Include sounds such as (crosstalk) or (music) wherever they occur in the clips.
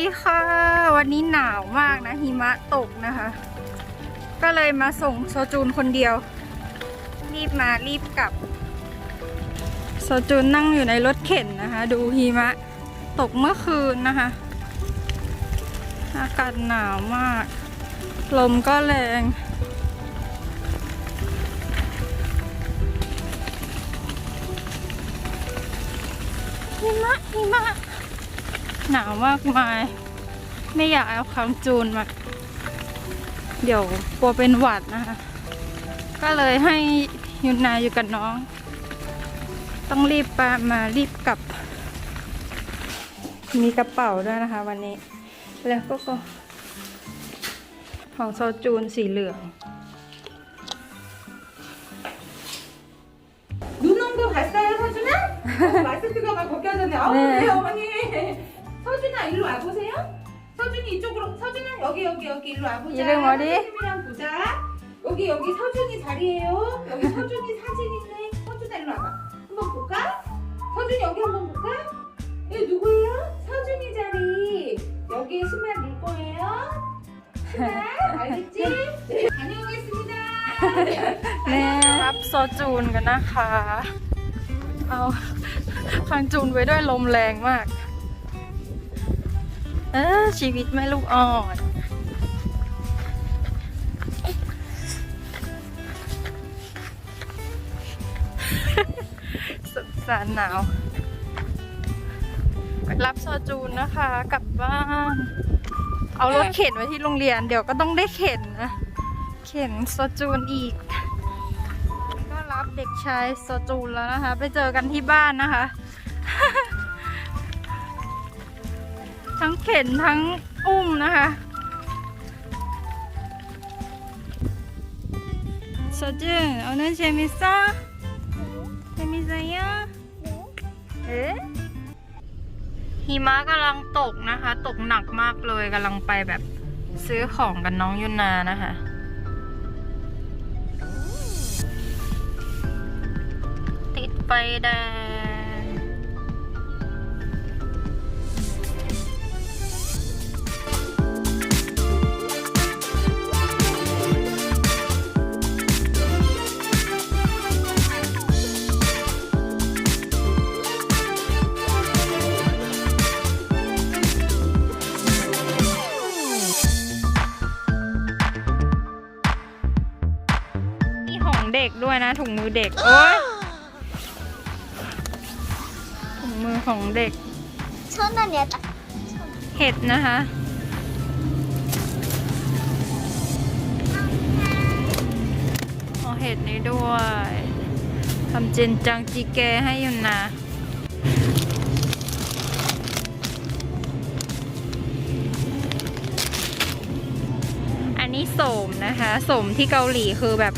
ดีค่ะ วันนี้หนาวมากนะหิมะตกนะคะ ก็เลยมาส่งโซจูนคนเดียว รีบมารีบกลับ โซจูนนั่งอยู่ในรถเข็นนะคะ ดูหิมะตกเมื่อคืนนะคะ อากาศหนาวมาก ลมก็แรงหิมะหิมะ หนาวมากมาย ไม่อยากเอาคังจูนมา เดี๋ยวกลัวเป็นหวัดนะคะ ก็เลยให้ยุนนาอยู่กับน้อง ต้องรีบไปมารีบกลับ มีกระเป๋าด้วยนะคะ วันนี้ แล้วก็ก็ของโซจูนสีเหลือง 눈온도 봤어요, 서준아? 어, 마스크가 막 벗겨졌네. 어, 네. 그래요, 어머니. 서준아, 일로 와보세요. 서준이 이쪽으로, 서준아, 여기, 여기, 여기, 일로 와보자. 이름 어디? 선생님이랑 보자. 여기, 여기 서준이 자리에요. 여기 서준이 사진 있네. 서준아, 일로 와봐. 한번 볼까? 서준이 여기 한번 볼까? 여기 누구예요? 서준이 자리. 여기에 신발 넣을 거예요. 신발, 알겠지? 네, 다녀오겠습니다. แม่รับโซจูนกันนะคะ เอาคังจูนไว้ด้วยลมแรงมาก เออชีวิตแม่ลูกอ่อนสุดสารหนาว รับโซจูนนะคะกลับบ้านเอารถเข็นไว้ที่โรงเรียน เดี๋ยวก็ต้องได้เข็นนะเข็นโซจูนอีก ก็รับเด็กชายโซจูนแล้วนะคะ ไปเจอกันที่บ้านนะคะ ทั้งเข็นทั้งอุ้มนะคะโซจูนเอาเนื้อเชมิซ่าเชมิซ่ายะเอ๊ะหิมะกำลังตกนะคะ ตกหนักมากเลยกำลังไปแบบซื้อของกับน้องยุนนานะคะติดไฟแดง เด็ก โอ๊ย ถุงมือของเด็ก 천 원이야 딱 เห็ดนะคะเอาเห็ดนี้ด้วยทำเจนจังจีแกให้อยู่นะ อันนี้โสมนะคะโสมที่เกาหลีคือแบบ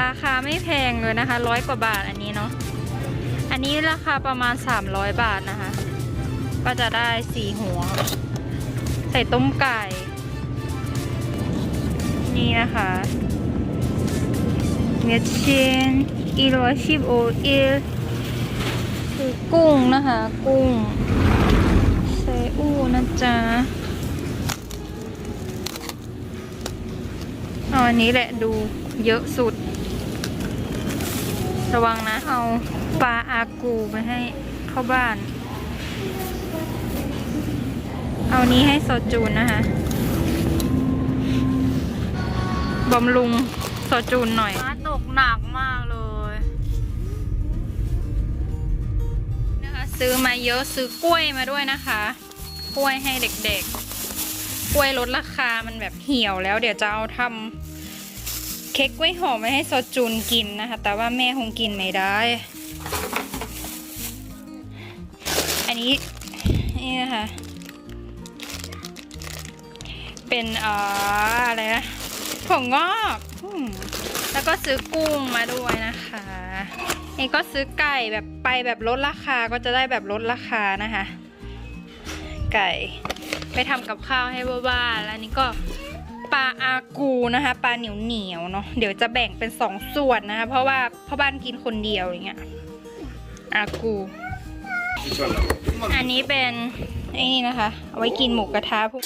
ราคาไม่แพงเลยนะคะร้อยกว่าบาทอันนี้เนาะอันนี้ราคาประมาณ 300 บาทนะคะ ก็จะได้สี่หัว ใส่ต้มไก่ นี่นะคะเม็ดเชนอีร้อยสิบโอเอลคือกุ้งนะคะ กุ้งเซอูนะจ๊ะอันนี้แหละดูเยอะสุด ระวังนะ เอาปลาอากูไปให้เข้าบ้าน เอานี้ให้โซจูนนะคะบำรุงโซจูนหน่อยฟ้าตกหนักมากเลย นะคะ ซื้อมาเยอะซื้อกล้วยมาด้วยนะคะ กล้วยให้เด็กๆ กล้วยลดราคามันแบบเหี่ยวแล้วเดี๋ยวจะเอาทำ เค้กกล้วยหอมไว้ให้โซจูนกินนะคะ แต่ว่าแม่คงกินไม่ได้ อันนี้นี่นะคะเป็นอ่ออะไรนะถั่วงอกอแล้วก็ซื้อกุ้งมาด้วยนะคะนี่ก็ซื้อไก่แบบไปแบบลดราคาก็จะได้แบบลดราคานะคะ ไก่ ไปทำกับข้าวให้บ้าๆแล้วนี่ก็ ปลาอากูนะคะปลาเหนียวเหนียวๆเนาะเดี๋ยวจะแบ่งเป็นสองส่วนนะคะ เพราะว่าพ่อบ้านกินคนเดียวอย่างเงี้ยอากู อันนี้เป็นไอ้นี่นะคะ เอาไว้กินหมูกระทะพวก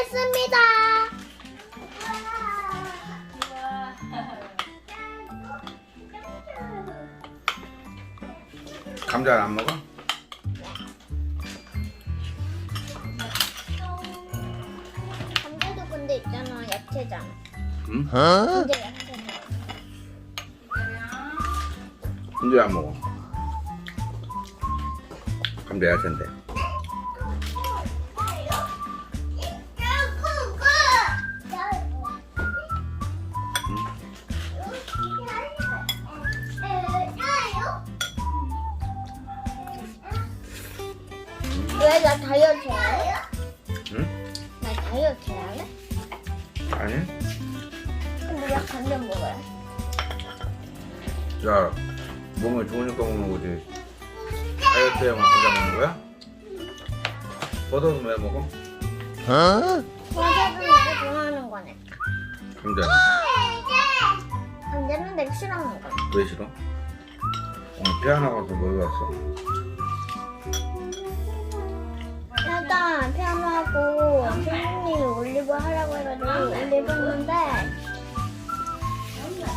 먹겠습니다. 감자 안 먹어? 감자도 근데 있잖아 야채잖아. 응? 근데 야채잖아. 근데 안 먹어. 감자 야채인데. 왜 나 다이어트 해야 해? 응? 나 다이어트 해야 해? 아니? 근데 왜 감자 먹어야 해? 야, 몸에 좋으니까 먹는 거지. 다이어트에만 감자 먹는 거야? 버섯은 왜 먹어? 감자도 내가 좋아하는 거네. 감자 감자는 내가 싫어하는 거네. 왜 싫어? 오늘 피아노 가서 뭐 왔어? 피아노하고 선생님이 올리브 하라고 해가지고 올리브 했는데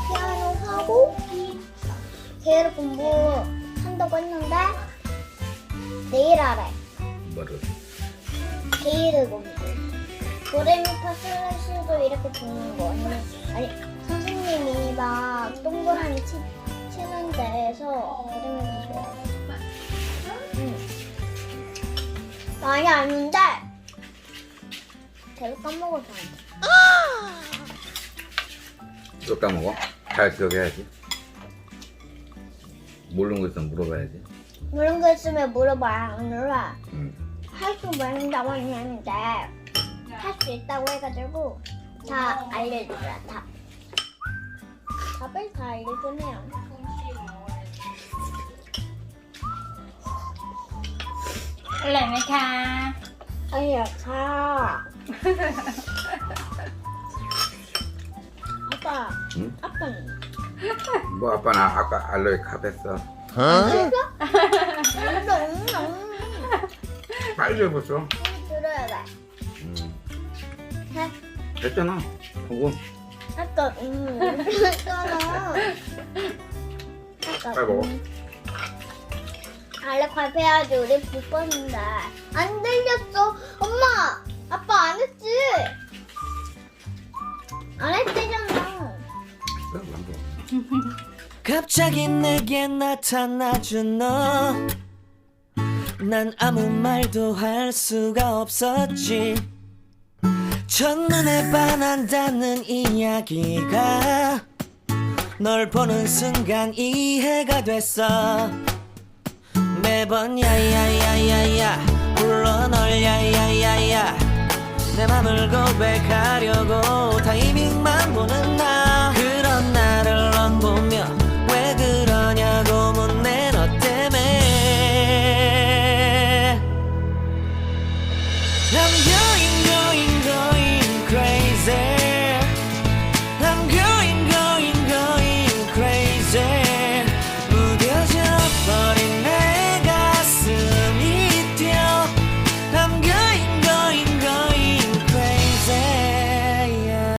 피아노 하고 계획 공부한다고 했는데 내일 하래 뭐를? 게이르 공부. 도레미파 슬래시도 이렇게 듣는 거. 아니, 아니 선생님이 막 동그라미 치, 치는 데에서 도레미파 슬래 많이 아는데 계속 까먹어서 안 돼. 또 까먹어? 잘 기억해야지. 모르는 거 있으면 물어봐야지. 모르는 거 있으면 물어봐 오늘은 응. 할수 많이 남았는데 할 수 있다고 해가지고 다 알려주라 답 답을 다 알려주네요 어ร่อยไหมคะ 아니야 자 아빠 응? 아빠는 뭐 아빠는 아까 알로에 캅했어. 응, 빨리 해봤어. 응. 들어야 돼 응. 해. 됐잖아. 그거 아까 응 했잖아 아까 빨리 먹어. 응. 달래갈 해야지 우리 불뻔인데 안 들렸어 엄마 아빠 안 했지 안 했대잖아 (laughs) 갑자기 내게 나타나준 너. 난 아무 말도 할 수가 없었지. 첫눈에 반한다는 이야기가 널 보는 순간 이해가 됐어. 매번 야야야야야 불러 널 야야야야. 내 맘을 고백하려고 타이밍만 보는 나. 그런 나를 넌 보며 왜 그러냐고 묻네 너 때문에. I'm going